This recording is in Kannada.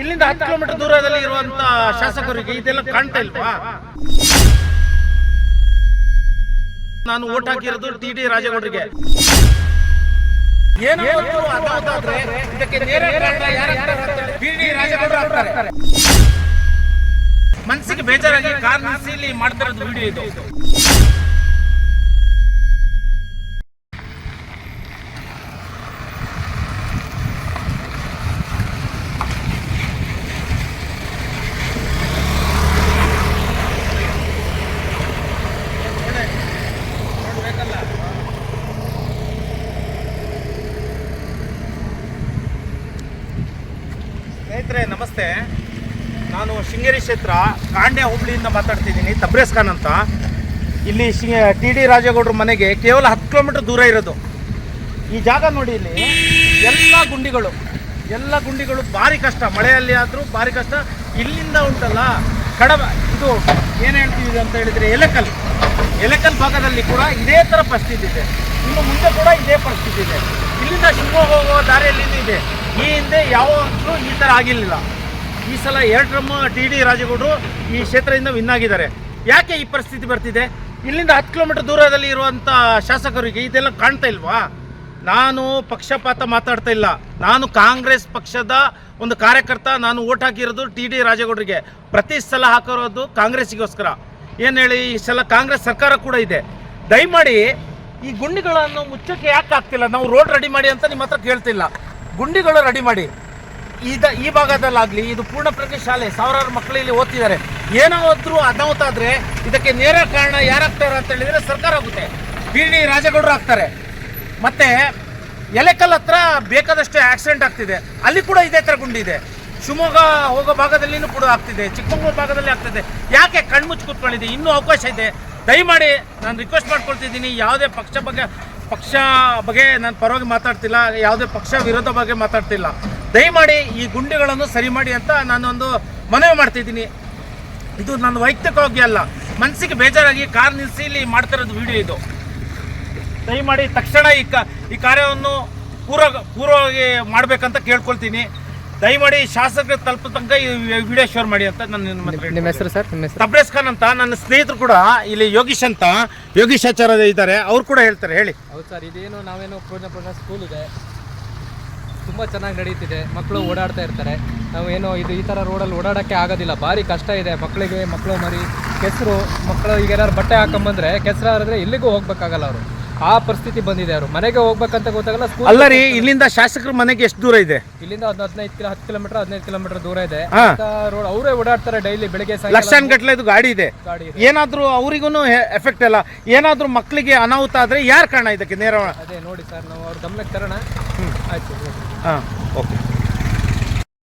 ಇಲ್ಲಿಂದ ಹತ್ತು ಕಿಲೋಮೀಟರ್ ದೂರದಲ್ಲಿ ಇರುವಂತ ಶಾಸಕರಿಗೆ ಇದೆಲ್ಲ ಕಾಣ್ತಾ ಇಲ್ವಾ? ನಾನು ಓಟ್ ಹಾಕಿರೋದು ಟಿ ಡಿ ರಾಜೇಗೌಡರಿಗೆ. ಮನ್ಸಿಗೆ ಬೇಜಾರಾಗಿ ಕಾರ್ ನಿಲ್ಲಿಸಿ ಇಲ್ಲಿ ಮಾಡ್ತಿರೋದು ವಿಡಿಯೋ ಇದು. ಸ್ನೇಹಿತರೆ, ನಮಸ್ತೆ. ನಾನು ಶೃಂಗೇರಿ ಕ್ಷೇತ್ರ, ಕಾಂಡ್ಯ ಹುಬ್ಳಿಯಿಂದ ಮಾತಾಡ್ತಿದ್ದೀನಿ ತಬ್ರೇಸ್ ಖಾನ್ ಅಂತ. ಇಲ್ಲಿ ಟಿ ಡಿ ರಾಜೇಗೌಡರ ಮನೆಗೆ ಕೇವಲ ಹತ್ತು ಕಿಲೋಮೀಟರ್ ದೂರ ಇರೋದು. ಈ ಜಾಗ ನೋಡಿ ಇಲ್ಲಿ, ಎಲ್ಲ ಗುಂಡಿಗಳು ಎಲ್ಲ ಗುಂಡಿಗಳು ಭಾರಿ ಕಷ್ಟ. ಮಳೆಯಲ್ಲಿ ಆದರೂ ಭಾರಿ ಕಷ್ಟ. ಇಲ್ಲಿಂದ ಉಂಟಲ್ಲ, ಕಡಬ, ಇದು ಏನು ಹೇಳ್ತೀವಿ ಅಂತ ಹೇಳಿದರೆ ಎಲೆಕಲ್ ಎಲೆಕಲ್ ಭಾಗದಲ್ಲಿ ಕೂಡ ಇದೇ ಥರ ಪರಿಸ್ಥಿತಿ ಇದೆ. ಇನ್ನು ಮುಂದೆ ಕೂಡ ಇದೇ ಪರಿಸ್ಥಿತಿ ಇದೆ. ಇಲ್ಲಿಂದ ಶಿವಮೊಗ್ಗ ಹೋಗುವ ದಾರಿಯಲ್ಲಿ ಇದೆ. ಈ ಹಿಂದೆ ಯಾವಾಗಲೂ ಈ ಥರ ಆಗಿರಲಿಲ್ಲ. ಈ ಸಲ ಎರಡು ಟಿ ಡಿ ರಾಜೇಗೌಡರು ಈ ಕ್ಷೇತ್ರದಿಂದ ವಿನ್ ಆಗಿದ್ದಾರೆ. ಯಾಕೆ ಈ ಪರಿಸ್ಥಿತಿ ಬರ್ತಿದೆ? ಇಲ್ಲಿಂದ ಹತ್ತು ಕಿಲೋಮೀಟರ್ ದೂರದಲ್ಲಿ ಇರುವಂಥ ಶಾಸಕರಿಗೆ ಇದೆಲ್ಲ ಕಾಣ್ತಾ ಇಲ್ವಾ? ನಾನು ಪಕ್ಷಪಾತ ಮಾತಾಡ್ತಾ ಇಲ್ಲ. ನಾನು ಕಾಂಗ್ರೆಸ್ ಪಕ್ಷದ ಒಂದು ಕಾರ್ಯಕರ್ತ, ನಾನು ಓಟ್ ಹಾಕಿರೋದು ಟಿ ಡಿ ರಾಜೇಗೌಡರಿಗೆ. ಪ್ರತಿ ಸಲ ಹಾಕಿರೋದು ಕಾಂಗ್ರೆಸ್ಗೋಸ್ಕರ ಏನು ಹೇಳಿ, ಈ ಸಲ ಕಾಂಗ್ರೆಸ್ ಸರ್ಕಾರ ಕೂಡ ಇದೆ. ದಯಮಾಡಿ ಈ ಗುಂಡಿಗಳನ್ನು ಮುಚ್ಚಕ್ಕೆ ಯಾಕೆ ಆಗ್ತಿಲ್ಲ? ನಾವು ರೋಡ್ ರೆಡಿ ಮಾಡಿ ಅಂತ ನಿಮ್ಮ ಹತ್ರ ಕೇಳ್ತಿಲ್ಲ. ಗುಂಡಿಗಳು ರೆಡಿ ಮಾಡಿ. ಇದ ಈ ಭಾಗದಲ್ಲಾಗ್ಲಿ ಇದು ಪೂರ್ಣ ಪ್ರಜ್ಞೆ ಶಾಲೆ, ಸಾವಿರಾರು ಮಕ್ಕಳು ಇಲ್ಲಿ ಓದ್ತಿದ್ದಾರೆ. ಏನಾದರೂ ಅನಾಹುತ ಆದ್ರೆ ಇದಕ್ಕೆ ನೇರ ಕಾರಣ ಯಾರಾಗ್ತಾರೆ ಅಂತ ಹೇಳಿದ್ರೆ ಸರ್ಕಾರ ಆಗುತ್ತೆ. ಬಿ ಡಿ ರಾಜೇಗೌಡರು ಆಗ್ತಾರೆ. ಮತ್ತೆ ಎಲೆಕಲ್ ಹತ್ರ ಬೇಕಾದಷ್ಟು ಆಕ್ಸಿಡೆಂಟ್ ಆಗ್ತಿದೆ. ಅಲ್ಲಿ ಕೂಡ ಇದೇ ಥರ ಗುಂಡಿದೆ ಶಿವಮೊಗ್ಗ ಹೋಗೋ ಭಾಗದಲ್ಲಿನೂ ಕೂಡ ಆಗ್ತಿದೆ. ಚಿಕ್ಕಮಗಳೂರು ಭಾಗದಲ್ಲಿ ಆಗ್ತಿದೆ. ಯಾಕೆ ಕಣ್ಮುಚ್ಚಿ ಕೂತ್ಕೊಂಡಿದೆ? ಇನ್ನೂ ಅವಕಾಶ ಇದೆ. ದಯಮಾಡಿ ನಾನು ರಿಕ್ವೆಸ್ಟ್ ಮಾಡ್ಕೊಳ್ತಿದ್ದೀನಿ, ಯಾವುದೇ ಪಕ್ಷ ಬಗ್ಗೆ ಪಕ್ಷ ಬಗ್ಗೆ ನಾನು ಪರವಾಗಿ ಮಾತಾಡ್ತಿಲ್ಲ, ಯಾವುದೇ ಪಕ್ಷ ವಿರೋಧ ಬಗ್ಗೆ ಮಾತಾಡ್ತಿಲ್ಲ. ದಯಮಾಡಿ ಈ ಗುಂಡಿಗಳನ್ನು ಸರಿ ಮಾಡಿ ಅಂತ ನಾನೊಂದು ಮನವಿ ಮಾಡ್ತಿದ್ದೀನಿ. ಇದು ನನ್ನ ವೈಯಕ್ತಿಕವಾಗಿ ಅಲ್ಲ, ಮನಸ್ಸಿಗೆ ಬೇಜಾರಾಗಿ ಕಾರ್ ನಿಲ್ಲಿಸಿ ಇಲ್ಲಿ ಮಾಡ್ತಿರೋದು ವಿಡಿಯೋ ಇದು. ದಯಮಾಡಿ ತಕ್ಷಣ ಈ ಕ, ಈ ಕಾರ್ಯವನ್ನು ಪೂರ್ವ, ಪೂರ್ವವಾಗಿ ಮಾಡಬೇಕಂತ ಕೇಳ್ಕೊಳ್ತೀನಿ. ದಯಮಾಡಿ ಶಾಸಕರು ತಲುಪ ತನಕ ಈ ವಿಡಿಯೋ ಶೇರ್ ಮಾಡಿ ಅಂತ ನಾನು ನಿಮ್ಮ ಹತ್ರ ನಿಮ್ಮ ಹೆಸರು ಸರ್? ನಿಮ್ಮ ಹೆಸರು? ತಬ್ರೇಸ್ ಖಾನ್ ಅಂತ. ನನ್ನ ಸ್ನೇಹಿತರು ಕೂಡ ಇಲ್ಲಿ ಯೋಗೀಶ್ ಅಂತ. ಯೋಗೀಶ್ ಆಚಾರ್ಯ ಇದ್ದಾರೆ. ಅವ್ರು ಕೂಡ ಹೇಳ್ತಾರೆ ಹೇಳಿ. ಹೌದು ಸರ್ ಇದೇನು ನಾವೇನು ಪೂರ್ಣಪೂರ್ಣ ಸ್ಕೂಲ್ ಇದೆ. ತುಂಬ ಚೆನ್ನಾಗಿ ನಡೀತಿದೆ. ಮಕ್ಕಳು ಓಡಾಡ್ತಾ ಇರ್ತಾರೆ. ನಾವು ಏನು ಇದು ಈ ಥರ ರೋಡಲ್ಲಿ ಓಡಾಡೋಕ್ಕೆ ಆಗೋದಿಲ್ಲ. ಭಾರಿ ಕಷ್ಟ ಇದೆ. ಮಕ್ಕಳಿಗೆ ಮಕ್ಕಳು ಮರಿ ಕೆಸರು ಮಕ್ಕಳು ಈಗ ಏನಾದ್ರು ಬಟ್ಟೆ ಹಾಕೊಂಬಂದ್ರೆ ಕೆಸರು ಹರಿದ್ರೆ ಎಲ್ಲಿಗೂ ಹೋಗ್ಬೇಕಾಗಲ್ಲ ಅವರು. ಆ ಪರಿಸ್ಥಿತಿ ಬಂದಿದೆ ಅವರು. ಮನೆಗೆ ಹೋಗ್ಬೇಕಂತ ಗೊತ್ತಾಗಲ್ಲ ಸ್ಕೂಲ್ ಅಲ್ಲ ರೀ ಇಲ್ಲಿಂದ ಶಾಸಕರ ಮನೆಗೆ ಎಷ್ಟು ದೂರ ಇದೆ? ಇಲ್ಲಿಂದ ಒಂದು ಹದಿನೈದು ಕಿಲೋ ಹತ್ತು ಕಿಲೋಮೀಟರ್ ಹದಿನೈದು ಕಿಲೋಮೀಟರ್ ದೂರ ಇದೆ. ಹಾ. ರೋಡ್ ಅವರೇ ಓಡಾಡ್ತಾರೆ ಡೈಲಿ ಬೆಳಗ್ಗೆ ಸಾಯಂಕಾಲ. ಲಕ್ಷಾನ್ಗಟ್ಲೆ ಇದು ಗಾಡಿ ಇದೆ. ಗಾಡಿ ಇದೆ. ಏನಾದ್ರೂ ಅವರಿಗೂ ಎಫೆಕ್ಟ್ ಇಲ್ಲ ಏನಾದ್ರೂ ಮಕ್ಕಳಿಗೆ ಅನಾಹುತ ಆದ್ರೆ ಯಾರು ಕಾರಣ ಇದಕ್ಕೆ ನೇರ ಅದೇ ನೋಡಿ ಸರ್ ನಾವು ಅವ್ರ ಗಮನಕ್ಕೆ ತರೋಣ. ಆಯ್ತು ಹಾಂ ಓಕೆ.